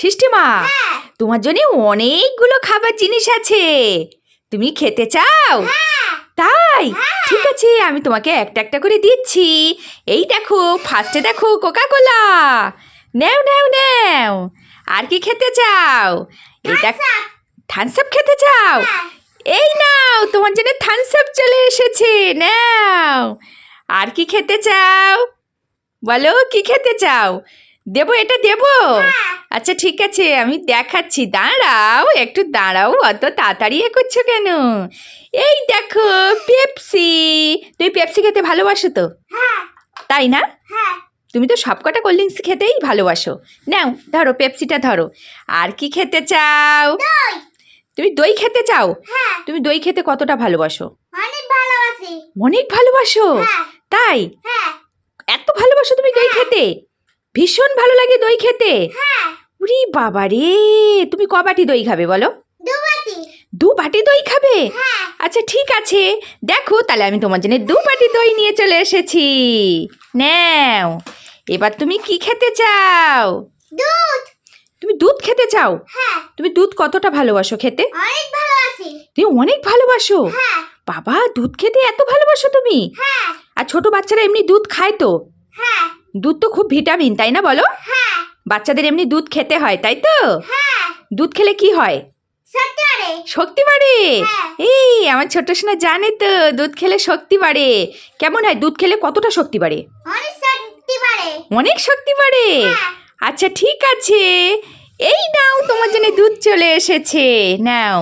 সিস্টিমা তোমার জন্য অনেকগুলো খাবার জিনিস আছে। তুমি খেতে চাও? তাই? ঠিক আছে আমি তোমাকে একটা একটা করে দিচ্ছি। এই দেখো ফার্স্টে দেখো কোকা কোলা নেও নেও নেও। আর কি খেতে চাও? এই দেখ থামস আপ খেতে চাও? এই নাও তোমার জন্য থামস আপ চলে এসেছে। নাও। আর কি খেতে চাও? বলো কি খেতে চাও? দেবো এটা দেবো? আচ্ছা ঠিক আছে আমি দেখাচ্ছি। দাঁড়াও একটু দাঁড়াও অত তাড়াতাড়ি এ করছ কেন? এই দেখো পেপসি। তুমি পেপসি খেতে ভালোবাসো তো? তাই না? তুমি তো সবকটা কোল্ড ড্রিঙ্কস খেতেই ভালোবাসো। নাও ধরো পেপসিটা ধরো। আর কি খেতে চাও? তুমি দই খেতে চাও? তুমি দই খেতে কতটা ভালোবাসো? অনেক অনেক ভালোবাসো? হ্যাঁ। তাই? হ্যাঁ। এত ভালোবাসো তুমি দই খেতে? ভীষণ ভালো লাগে দই খেতে। হ্যাঁ। উরি বাবা রে তুমি ক বাটি দই খাবে বলো? দু বাটি। দই খাবে? হ্যাঁ। আচ্ছা ঠিক আছে। দেখো তাহলে আমি তোমার জন্য দু বাটি দই নিয়ে চলে এসেছি। নাও এবার তুমি কি খেতে চাও? দুধ। তুমি দুধ খেতে চাও? হ্যাঁ। তুমি দুধ কতটা ভালোবাসো খেতে? অনেক ভালোবাসি। তুমি অনেক ভালোবাসো? বাবা দুধ খেতে এত ভালোবাসো তুমি? আর ছোট বাচ্চারা এমনি দুধ খায় তো? হ্যাঁ। দুধ তো খুব ভিটামিন তাই না বলো? হ্যাঁ। বাচ্চাদের এমনি দুধ খেতে হয় তাই তো? হ্যাঁ। দুধ খেলে কি হয়? শক্তি বাড়ে। হ্যাঁ। এই আমার ছোট সোনা জানে তো দুধ খেলে শক্তি বাড়ে। কেমন হয়? দুধ খেলে কতটা শক্তি বাড়ে? অনেক শক্তি বাড়ে। আচ্ছা ঠিক আছে। এই নাও তোমার জন্য দুধ চলে এসেছে। নাও।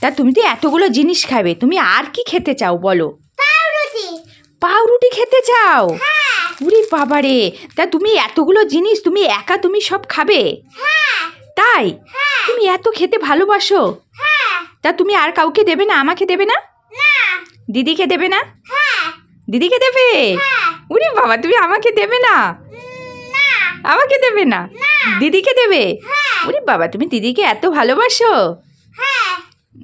তা তুমি তো এতগুলো জিনিস খাবে তুমি আর কি খেতে চাও বলো? পাউরুটি। পাউরুটি খেতে চাও? হ্যাঁ। উরি বাবারে তা তুমি এতগুলো জিনিস তুমি একা তুমি সব খাবে? হ্যাঁ। তাই? হ্যাঁ। তুমি এত খেতে ভালোবাসো? হ্যাঁ। তা তুমি আর কাউকে দেবে না আমাকে দেবে না? দিদিকে দেবে না? দিদিকে দেবে? উরি বাবা তুমি আমাকে দেবে না? আমাকে দেবে না? দিদিকে দেবে? উরি বাবা তুমি দিদিকে এত ভালোবাসো?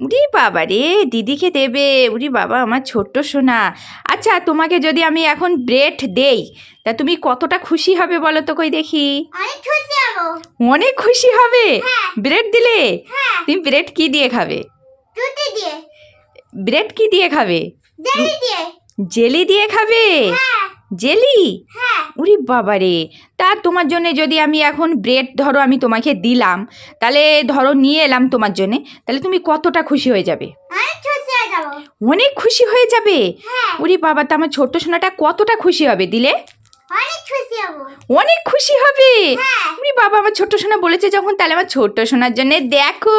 উরি বাবা রে দিদিকে দেবে। উরি বাবা আমার ছোট্ট সোনা। আচ্ছা তোমাকে যদি আমি এখন ব্রেড দেই তা তুমি কতটা খুশি হবে বলো তো কই দেখি? অনেক খুশি হব। অনেক খুশি হবে? হ্যাঁ। ব্রেড দিলে? হ্যাঁ। তুমি ব্রেড কি দিয়ে খাবে? ব্রেড কি দিয়ে খাবে? জেলি দিয়ে। জেলি দিয়ে খাবে? হ্যাঁ। জেলি? হ্যাঁ। উরি বাবা রে। তা তোমার জন্য যদি আমি এখন ব্রেড ধরো আমি তোমাকে দিলাম তাহলে ধরো নিয়ে এলাম তোমার জন্যে তাহলে তুমি কতটা খুশি হয়ে যাবে? অনেক খুশি হয়ে যাব। খুশি হয়ে উরি বাবা তা আমার ছোট্ট সোনাটা কতটা খুশি হবে দিলে? অনেক খুশি হব। হবে? হ্যাঁ। উরি বাবা আমার ছোট্ট সোনা বলেছে যখন তাহলে আমার ছোট্ট সোনার জন্য দেখো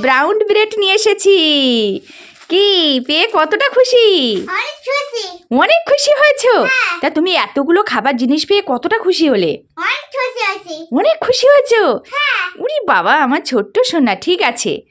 ব্রাউন ব্রেড নিয়ে এসেছি। কি? পেয়ে কতটা খুশি? অনেক খুশি। হয়েছ? হ্যাঁ। তা তুমি এতগুলো খাবার জিনিস পেয়ে কতটা খুশি হলে? অনেক খুশি হয়েছি। হয়েছো? উনি বাবা আমার ছোট্ট সোনা ঠিক আছে।